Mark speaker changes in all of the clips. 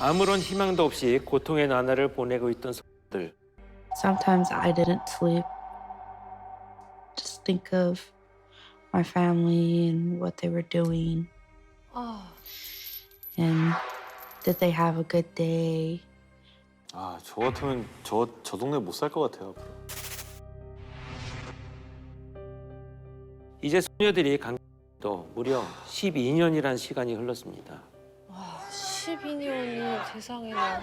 Speaker 1: 아무런 희망도 없이 고통의 나날을 보내고 있던 성들.
Speaker 2: Sometimes I didn't sleep. Just think of my family and what they were doing
Speaker 3: 아,
Speaker 2: and did they have a good day?
Speaker 4: 아, 저 같으면 저, 저 동네 못 살 것 같아요. 앞으로.
Speaker 1: 이제 소녀들이 간도 무려 12년이란 시간이 흘렀습니다.
Speaker 3: 와, 12년이 세상에나.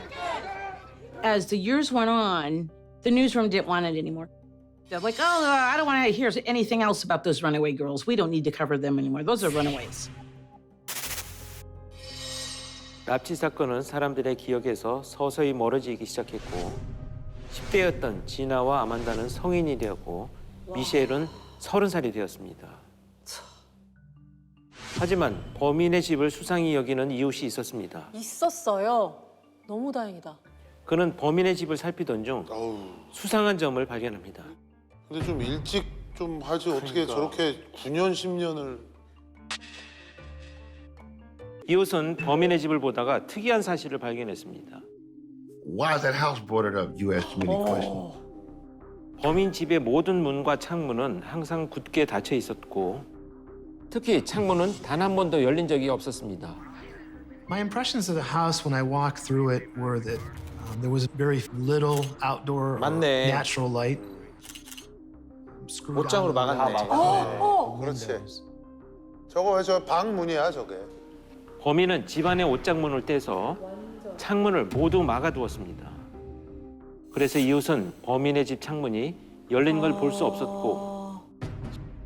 Speaker 5: As the years went on, the newsroom didn't want it anymore. They're like, oh, I don't want to hear anything else about those runaway girls. We don't need to cover them anymore. Those are runaways.
Speaker 1: 납치 사건은 사람들의 기억에서 서서히 멀어지기 시작했고 10대였던 지나와 아만다는 성인이 되었고 미셸은 30살이 되었습니다. 하지만 범인의 집을 수상히 여기는 이웃이 있었습니다.
Speaker 3: 있었어요. 너무 다행이다.
Speaker 1: 그는 범인의 집을 살피던 중
Speaker 6: 어우,
Speaker 1: 수상한 점을 발견합니다.
Speaker 6: 근데 좀 일찍 좀 하지 어떻게
Speaker 4: 그러니까.
Speaker 6: 저렇게 9년 10년을
Speaker 1: 이웃은 범인의 집을 보다가 특이한 사실을 발견했습니다.
Speaker 7: Why is that house boarded up? You asked me the question.
Speaker 1: 범인 집의 모든 문과 창문은 항상 굳게 닫혀 있었고 특히 창문은 단 한 번도 열린 적이 없었습니다.
Speaker 8: My impressions of the house when I walked through it were that um, there was very little outdoor or
Speaker 4: 맞네.
Speaker 8: natural light. Screwed
Speaker 4: 옷장으로
Speaker 8: onto the
Speaker 4: 막았네.
Speaker 8: windows.
Speaker 3: 어,
Speaker 6: 그렇지. 저거 왜 저 방 문이야 저게?
Speaker 1: 범인은 집안의 옷장문을 떼서 창문을 모두 막아두었습니다. 그래서 이웃은 범인의 집 창문이 열린 걸 볼 수 없었고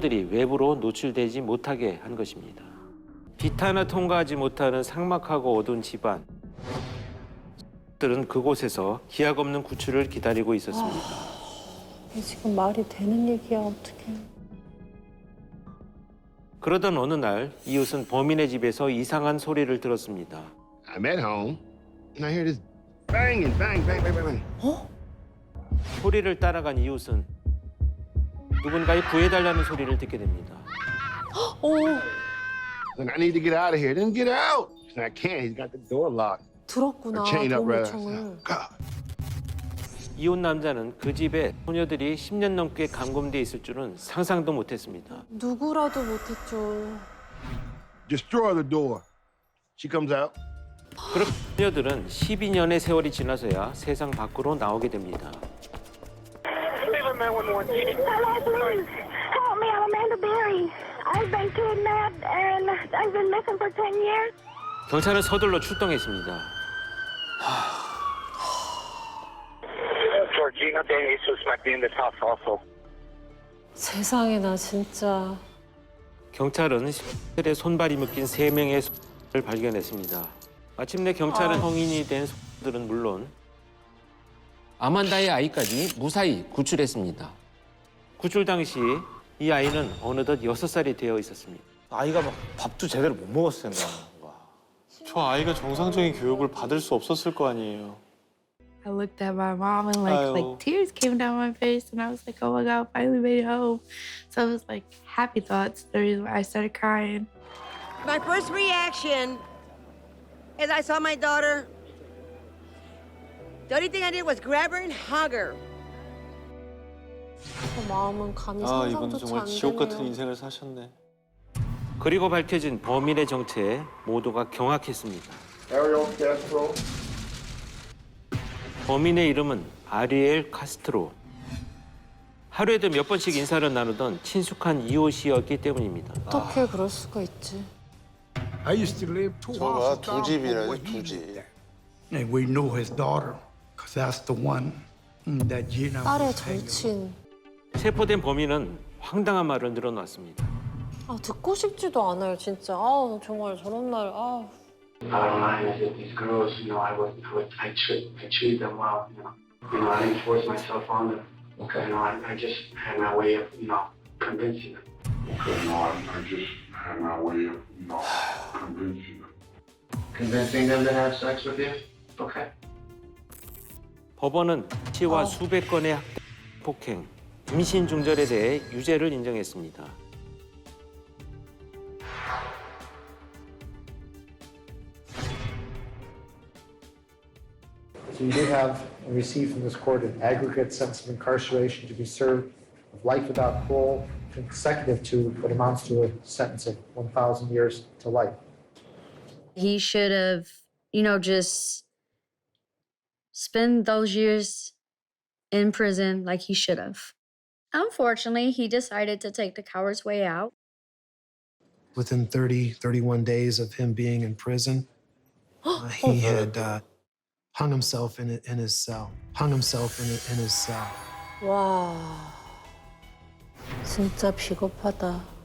Speaker 1: 들이 외부로 노출되지 못하게 한 것입니다. 빛 하나 통과하지 못하는 삭막하고 어두운 집안. 들은 그곳에서 기약 없는 구출을 기다리고 있었습니다.
Speaker 3: 이게 지금 말이 되는 얘기야, 어떡해.
Speaker 1: 그러던 어느 날 이웃은 범인의 집에서 이상한 소리를 들었습니다.
Speaker 7: I'm at home, and I hear this banging, bang, bang, bang, bang, bang.
Speaker 1: 소리를 따라간 이웃은 누군가의 구해달라는 소리를 듣게 됩니다.
Speaker 3: 오,
Speaker 7: And I need to get out of here. Then get out. And I can't. He's got the door locked.
Speaker 3: 들었구나,
Speaker 7: Or chain up, rather.
Speaker 3: 도움요청을.
Speaker 7: God.
Speaker 1: 이웃 남자는 그 집에 소녀들이 10년 넘게 감금돼 있을 줄은 상상도 못했습니다.
Speaker 3: 누구라도 못했죠.
Speaker 7: Destroy the door. She comes out.
Speaker 1: 그렇게 소녀들은 12년의 세월이 지나서야 세상 밖으로 나오게 됩니다.
Speaker 9: Hello, please. Help me. I'm Amanda Berry. I've been kidnapped and I've been missing for 10 years.
Speaker 1: 경찰은 서둘러 출동했습니다.
Speaker 10: Georgina Jesus might be in this house also.
Speaker 3: 세상에 나, 진짜.
Speaker 1: 경찰은 시들의 손발이 묶인 세 명의 소녀를 발견했습니다. 마침내 경찰은 성인이 된 소녀들은 물론 아만다의 아이까지 무사히 구출했습니다. 구출 당시 이 아이는 어느덧 여섯 살이 되어 있었습니다.
Speaker 4: 아이가 막 밥도 제대로 못 먹었을 텐데. 와. 저 아이가 정상적인 교육을 받을 수 없었을 거 아니에요.
Speaker 2: I looked at my mom and like
Speaker 4: Ayo.
Speaker 2: like tears came down my face and I was like, oh my god, finally made it home. So it was like happy thoughts. The reason why I started crying.
Speaker 11: My first reaction as I saw my daughter, the only thing I did was grab her and hug her.
Speaker 3: 그 마음은 감히
Speaker 4: 아, 이분
Speaker 3: 상상조차
Speaker 4: 정말
Speaker 3: 안
Speaker 4: 지옥 같은
Speaker 3: 되네요.
Speaker 4: 인생을 사셨네.
Speaker 1: 그리고 밝혀진 범인의 정체에 모두가 경악했습니다.
Speaker 7: Ariel Castro.
Speaker 1: 범인의 이름은 아리엘 카스트로. 하루에도 몇 번씩 인사를 나누던 친숙한 이웃이었기 때문입니다.
Speaker 3: 어떻게 그럴 수가 있지?
Speaker 8: I used to live two
Speaker 6: 저가
Speaker 8: houses
Speaker 6: 두
Speaker 8: down from
Speaker 6: 집이래
Speaker 8: where
Speaker 6: 두
Speaker 8: he
Speaker 6: 집.
Speaker 8: lived at. And we knew his daughter, because that's the one that Gina
Speaker 3: 딸의
Speaker 8: was hanging with.
Speaker 3: 절친.
Speaker 1: 체포된 범인은 황당한 말을 늘어놨습니다.
Speaker 3: 아, 듣고 싶지도 않아요, 진짜. 아, 정말 저런 날, 아.
Speaker 10: Bottom line is that these girls, you know, I was, I was, I treat, I treated them well, you know. You know, I didn't force myself on them. Okay. You know, I, I just had my way of, you know, convincing them.
Speaker 7: Okay, no, I, I just had my way of, you know, convincing them.
Speaker 10: Convincing them to have sex with you? Okay.
Speaker 1: 법원은 치와 수백 건의 학대, 폭행, 임신 중절에 대해 유죄를 인정했습니다.
Speaker 12: So you do have and receive from this court an aggregate sentence of incarceration to be served of life without parole consecutive to what amounts to a sentence of 1,000 years to life.
Speaker 2: He should have, you know, just spend those years in prison like he should have. Unfortunately, he decided to take the coward's way out.
Speaker 8: Within 30, 31 days of him being in prison, uh, he had uh, hung himself in, in his cell. Hung himself in, in his cell.
Speaker 3: 와. 진짜 비겁하다.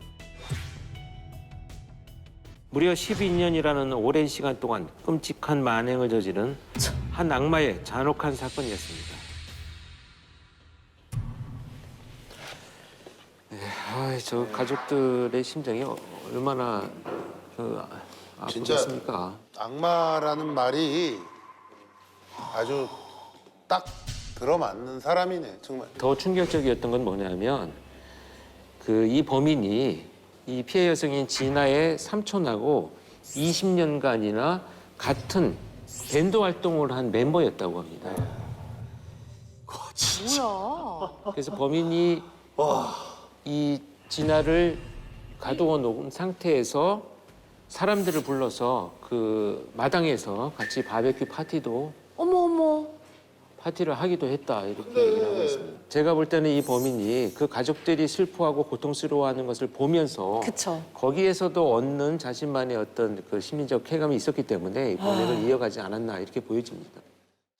Speaker 1: 무려 12년이라는 오랜 시간 동안 끔찍한 만행을 저지른 한 악마의 잔혹한 사건이었습니다. 네, 아이, 저 가족들의 심정이 얼마나 그
Speaker 6: 진짜
Speaker 1: 아프겠습니까?
Speaker 6: 악마라는 말이 아주 딱 들어맞는 사람이네 정말.
Speaker 1: 더 충격적이었던 건 뭐냐면 그 이 범인이 이 피해 여성인 진아의 삼촌하고 20년간이나 같은 밴드 활동을 한 멤버였다고 합니다.
Speaker 3: 뭐야?
Speaker 1: 그래서 범인이 이 진아를 가두어 놓은 상태에서 사람들을 불러서 그 마당에서 같이 바베큐 파티도. 파티를 하기도 했다 이렇게 얘기를 하고 있습니다. 제가 볼 때는 이 범인이 그 가족들이 슬퍼하고 고통스러워하는 것을 보면서
Speaker 3: 그쵸.
Speaker 1: 거기에서도 얻는 자신만의 어떤 그 심리적 쾌감이 있었기 때문에 이 범행을 이어가지 않았나 이렇게 보여집니다.